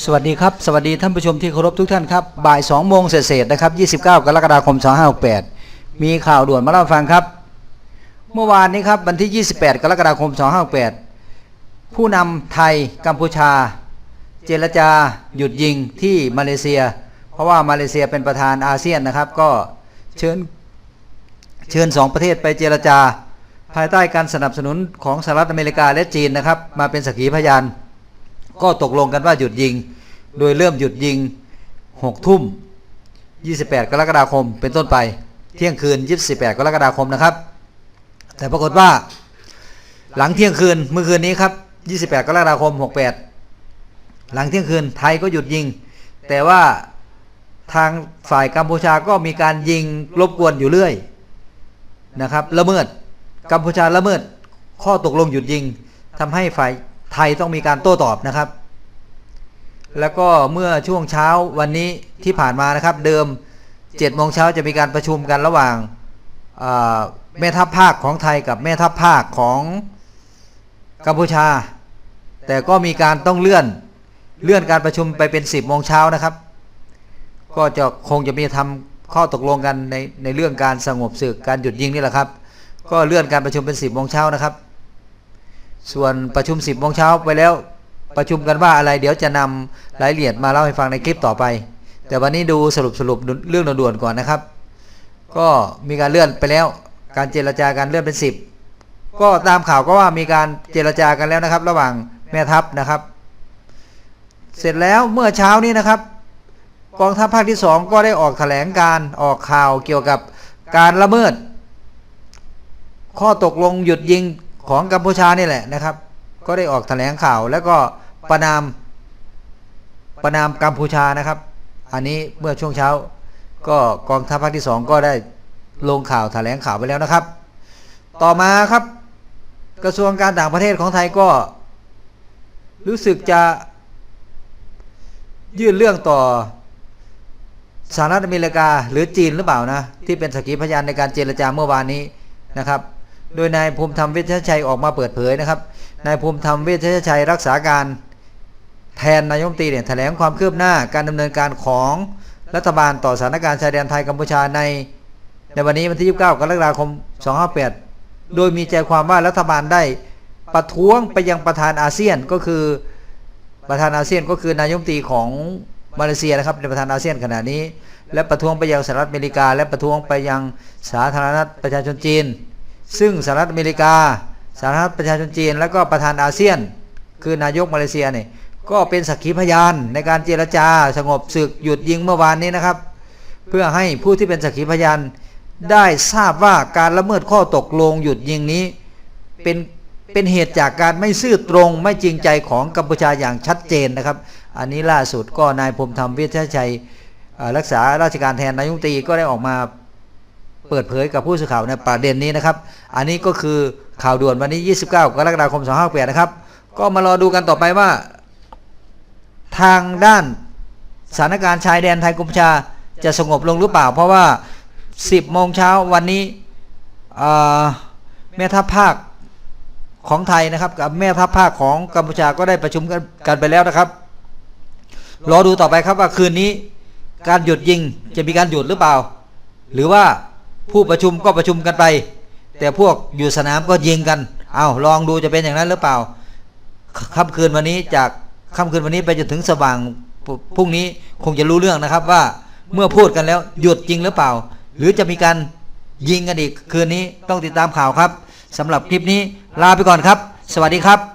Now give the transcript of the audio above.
สวัสดีครับ สวัสดีท่านผู้ชมที่เคารพทุกท่านครับ บ่าย2โมงเศษนะครับ 29 กรกฎาคม 2568 มีข่าวด่วนมาเล่าฟังครับ เมื่อวานนี้ครับวันที่ 28 กรกฎาคม 2568 ผู้นำไทยกัมพูชา เจรจาหยุดยิงที่มาเลเซีย เพราะว่ามาเลเซียเป็นประธานอาเซียนนะครับ ก็เชิญเชิญสองประเทศไปเจรจา ภายใต้การสนับสนุนของสหรัฐอเมริกาและจีนนะครับ มาเป็นสักขีพยาน ก็ตกลงกันว่าหยุดยิง โดยเริ่มหยุดยิง6ทุ่ม 28 กรกฎาคมเป็นต้นไป เที่ยงคืน 28 กรกฎาคมนะครับ แต่ปรากฏว่า หลังเที่ยงคืนเมื่อคืนนี้ครับ 28 กรกฎาคม 68 หลังเที่ยงคืนไทยก็หยุดยิง แต่ว่าทางฝ่ายกัมพูชาก็มีการยิงรบกวนอยู่เรื่อยนะครับละเมิดกัมพูชาละเมิดข้อตกลงหยุดยิงทำให้ฝ่าย ไทยต้องมีการโต้ตอบนะครับ แล้วก็เมื่อช่วงเช้าวันนี้ที่ผ่านมานะครับ เดิม7โมงเช้าจะมีการประชุมกันระหว่างแม่ทัพภาคของไทยกับแม่ทัพภาคของกัมพูชา แต่ก็มีการต้องเลื่อนเลื่อนการประชุมไปเป็น 10โมงเช้านะครับ ก็จะคงจะมีทำข้อตกลงกันในในเรื่องการสงบศึกการหยุดยิงนี่แหละครับ ก็เลื่อนการประชุมเป็น 10โมงเช้านะครับ ส่วนประชุม 10โมงเช้าไปแล้วประชุมกันว่าอะไรเดี๋ยวจะนำรายละเอียดมาเล่าให้ฟังในคลิปต่อไป แต่วันนี้ดูสรุปสรุปเรื่องด่วนๆก่อนนะครับ ก็มีการเลื่อนไปแล้ว การเจรจาการเลื่อนเป็น 10 ก็ตามข่าวก็ว่ามีการเจรจากันแล้วนะครับ ระหว่างแม่ทัพนะครับ เสร็จแล้วเมื่อเช้านี้นะครับ กองทัพภาคที่ 2 ก็ได้ออกแถลงการออกข่าวเกี่ยวกับการละเมิด ข้อตกลงหยุดยิง ของกัมพูชานี่แหละนะครับ ก็ได้ออกแถลงข่าวแล้วก็ประนามประนามกัมพูชานะครับ อันนี้เมื่อช่วงเช้า ก็กองทัพภาคที่สองก็ได้ลงข่าวแถลงข่าวไปแล้วนะครับ ต่อมาครับ กระทรวงการต่างประเทศของไทยก็ รู้สึกจะยื่นเรื่องต่อสหรัฐอเมริกาหรือจีนหรือเปล่านะ ที่เป็นสกีพยานในการเจรจาเมื่อวานนี้นะครับ โดยนายภูมิธรรมเวชชัยออกมาเปิดเผยนะครับ นายภูมิธรรมเวชชัยรักษาการแทนนายมตรีเนี่ยแถลงความคืบหน้าการดำเนินการของรัฐบาลต่อสถานการณ์ชายแดนไทยกัมพูชาใน ในวันนี้วันที่ 29 กรกฎาคม 258 โดยมีใจความว่ารัฐบาลได้ประท้วงไปยังประธานอาเซียนก็คือประธานอาเซียนก็คือนายมตรีของมาเลเซียนะครับเป็นประธานอาเซียนขณะนี้ และประท้วงไปยังสหรัฐอเมริกา และประท้วงไปยังสาธารณรัฐประชาชนจีน ซึ่งสหรัฐอเมริกาสหรัฐประชาชนจีน และก็ประธานอาเซียน คือนายกมาเลเซียเนี่ยก็เป็นสักขีพยานในการเจรจาสงบศึกหยุดยิงเมื่อวานนี้นะครับ เพื่อให้ผู้ที่เป็นสักขีพยานได้ทราบว่าการละเมิดข้อตกลงหยุดยิงนี้ เป็นเป็นเหตุจากการไม่ซื่อตรงไม่จริงใจของกัมพูชาอย่างชัดเจนนะครับ อันนี้ล่าสุดก็นายพรมธรรมเวชชัยรักษาราชการแทนนายกตีก็ได้ออกมา เปิดเผยกับผู้สื่อข่าวในประเด็นนี้นะครับ อันนี้ก็คือข่าวด่วนวันนี้ 29 กรกฎาคม 2568 นะครับ ก็มารอดูกันต่อไปว่า ทางด้านสถานการณ์ชายแดนไทยกัมพูชาจะสงบลงหรือเปล่า เพราะว่า 10 โมงเช้าวันนี้แม่ทัพภาคของไทยนะครับ กับแม่ทัพภาคของกัมพูชาก็ได้ประชุมกันกันไปแล้วนะครับ รอดูต่อไปครับว่าคืนนี้การหยุดยิงจะมีการหยุดหรือเปล่า หรือว่า ผู้ประชุมก็ประชุมกันไป แต่พวกอยู่สนามก็ยิงกัน เอาลองดูจะเป็นอย่างนั้นหรือเปล่าค่ำคืนวันนี้จากค่ำคืนวันนี้ไปจนถึงสว่างพรุ่งนี้คงจะรู้เรื่องนะครับว่าเมื่อพูดกันแล้วหยุดจริงหรือเปล่า หรือจะมีการยิงกันอีกคืนนี้ต้องติดตามข่าวครับสำหรับคลิปนี้ลาไปก่อนครับ สวัสดีครับ